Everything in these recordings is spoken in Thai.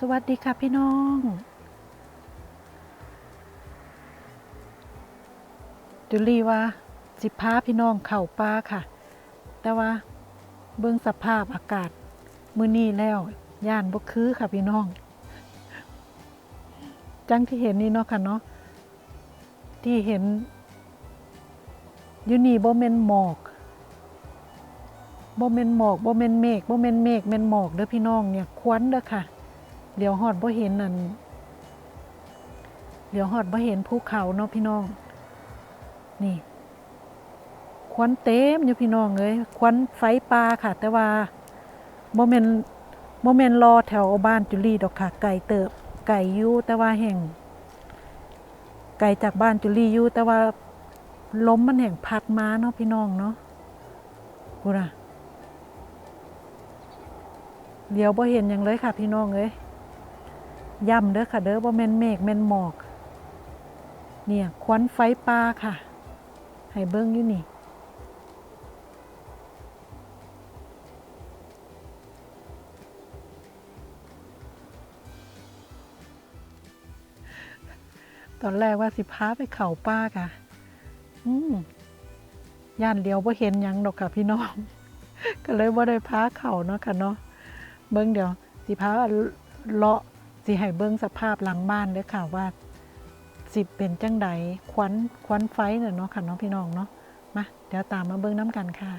สวัสดีค่ะพี่น้อง จุลีว่า สิพาพี่น้องเข่าป่าค่ะ แต่ว่าเบื้องสภาพอากาศ มือนี้แล้ว ย่านบ่คือค่ะพี่น้อง จังที่เห็นนี่เนาะค่ะเนาะ ที่เห็นยูนี่บ่แม่นหมอกบ่แม่นหมอกบ่แม่นเมฆบ่แม่นเมฆแม่นหมอกเด้อพี่น้องเนี่ยควันเด้อค่ะ เดี๋ยวฮอดบ่เห็นนั่นเดี๋ยวฮอดบ่เห็นภูเขาเนาะพี่น้อง นี่ควันเต็มอยู่พี่น้องเอ้ยควันไฟป่าค่ะ แต่ว่าบ่แม่นบ่แม่นรอแถวบ้านจุลีดอกค่ะ ไก่เติบ ไก่ยู่แต่ว่าแห่ง ไก่จากบ้านจุลียู่แต่ว่าล้มมันแห่งพัดมาเนาะพี่น้องเนาะกูนะเดี๋ยวบ่เห็นหยังเลยค่ะพี่น้องเอ้ย ย่ำเด้อค่ะเด้อบ่แม่นเมฆแม่นหมอก เนี่ยควันไฟป่าค่ะ ให้เบิ้งอยู่นี่ ตอนแรกว่าสิพาไปเข่าป้าค่ะ อืมย่านเดียวว่าเห็นยังดอกค่ะพี่น้อง ก็เลยว่าได้พาเข่าเนาะค่ะเนาะ เบิ้งเดี๋ยว สิพาเลาะ สิให้เบิ้งสภาพหลังบ้านเด้อค่ะว่าสิเป็นจังใดควันควันไฟเนี่ยเนาะค่ะเนาะพี่น้องเนาะมาเดี๋ยวตามมาเบิ้งน้ำกันค่ะ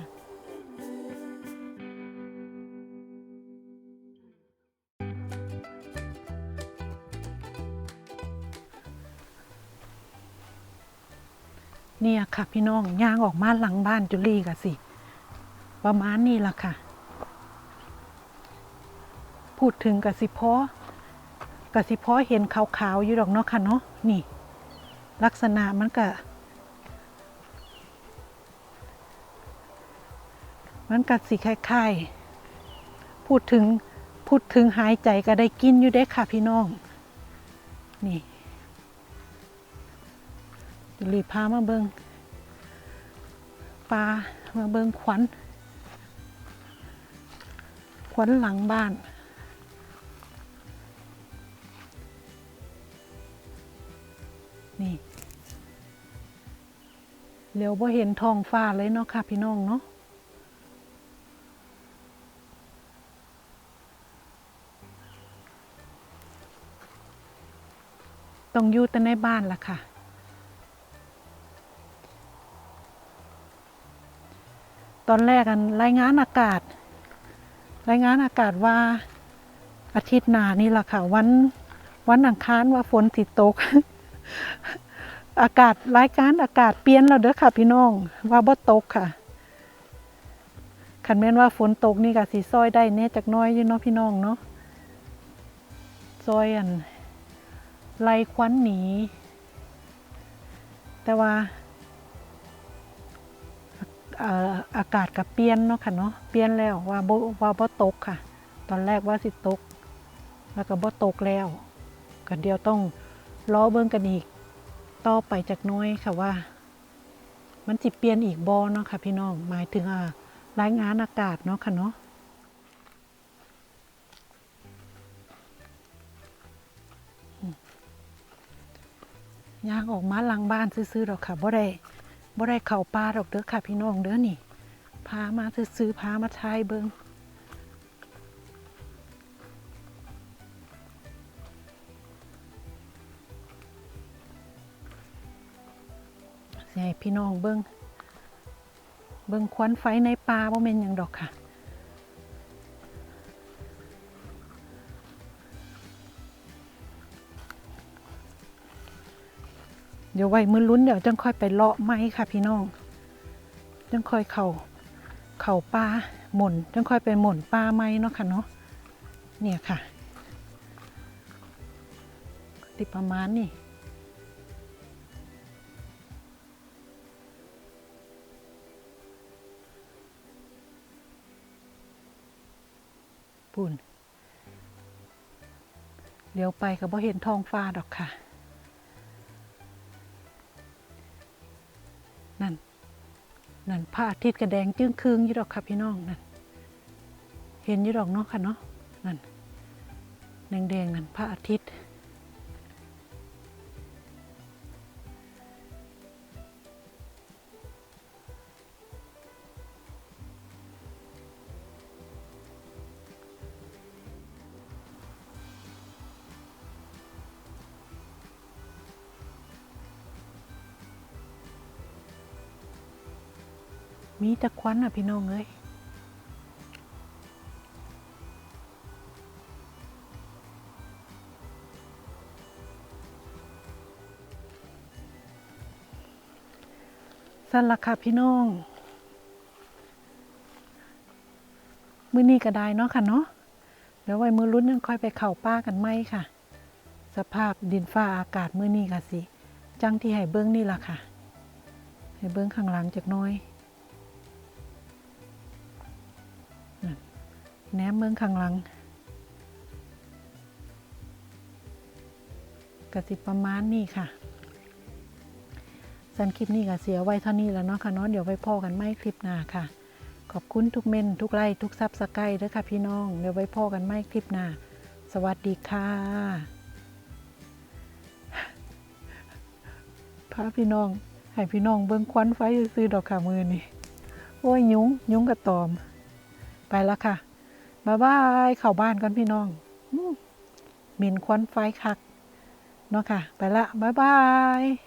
เนี่ยค่ะพี่น้องย่างออกมาหลังบ้านจุลีกะสิ ประมาณนี้ล่ะค่ะ พูดถึงกะสิพอ กะสิพอเห็นขาวๆอยู่ดอกเนาะค่ะเนาะนี่ ลักษณะมันก็มันกัดสีคล้ายๆ พูดถึงพูดถึงหายใจก็ได้กินอยู่ได้ค่ะพี่น้อง นี่จุลีพามาเบิงปลามาเบิงขวัญขวัญหลังบ้าน นี่เร็วบ่เห็นท้องฟ้าเลยเนาะค่ะพี่น้องเนาะต้องอยู่แต่ในบ้านล่ะค่ะ ตอนแรกกันรายงานอากาศ รายงานอากาศว่าอาทิตย์หน้านี่ล่ะค่ะ วันวันอังคารว่าฝนติดตก อากาศรายการอากาศเปลี่ยนแล้วเด้อค่ะ พี่น้องว่าบ่ตกค่ะคันแม่นว่าฝนตกนี่ก็สิซอยได้แน่จักน้อยอยู่เนาะพี่น้องเนาะซอยอันไล่ควันหนี แต่ว่าเอ่ออากาศกับเปลี่ยนเนาะค่ะเนาะเปลี่ยนแล้วว่าบ่ว่าบ่ตกค่ะ ตอนแรกว่าสิตก แล้วก็บ่ตกแล้วก็เดียวต้อง รอเบิ่งกันอีกต่อไปจากน้อยค่ะว่า มันสิเปลี่ยนอีกบ่เนาะค่ะพี่น้องหมายถึงอ่ารายงานอากาศเนาะค่ะเนาะยางออกมาหลังบ้านซื้อๆดอกค่ะบ่ได้บ่ได้เข้าป่าดอกเด้อค่ะพี่น้องเด้อนี่พามาซื้อๆพามาทายเบิ่ง ให้พี่น้องเบิ่งเบิ่งควันไฟในป่าบ่แม่นยังดอกค่ะ เดี๋ยวไว้มือลุ้นเดี๋ยวจังค่อยไปเลาะไม้ค่ะพี่น้อง จังค่อยเข่าเข่าปลาหม่นจังค่อยไปหม่นปลาไม้เนาะค่ะเนาะเนี่ยค่ะติประมาณนี่ ปุ่นเดี๋ยวไปก็บ่เห็นท้องฟ้าดอกค่ะ นั่น นั่นพระอาทิตย์กระแดงจึ้งคืงอยู่ดอกค่ะพี่น้องนั่น เห็นอยู่ดอกเนาะค่ะเนาะ นั่น แดงๆนั่นพระอาทิตย์ มีต่ควันอะพี่น้องเอ้ยสั่นละค่ะพี่น้องมื้อนี้ก็ได้เนาะค่ะเนาะเดี๋ยวไว้มื้อรุ่นนึงค่อยไปเข้าป้ากันไหมค่ะ สภาพดินฟ้าอากาศมื้อนี้ก็สิ จังที่ให้เบิ้งนี่ล่ะค่ะ ให้เบิ้งข้างหลังจากน้อย แนมเบิ้งข้างหลังก็สิประมาณนี้ค่ะสันคลิปนี้ก็เสียไว้เท่านี้แล้วเนาะค่ะเนาะเดี๋ยวไว้พอกันไม่คลิปหน้าค่ะ ขอบคุณทุกเมนทุกไลค์ทุกซับสไครต์ด้วยค่ะพี่น้อง เดี๋ยวไว้พอกันไม่คลิปหน้า สวัสดีค่ะพาพี่น้อง ให้พี่น้องเบิ้งควันไฟซื้อดอกขามือนี่โอ้ยยุงยุงกระตอม ไปแล้วค่ะ บ๊ายบายเข้าบ้านกันพี่น้องหมิ่นควันไฟคัก เนาะค่ะ ไปละบ๊ายบาย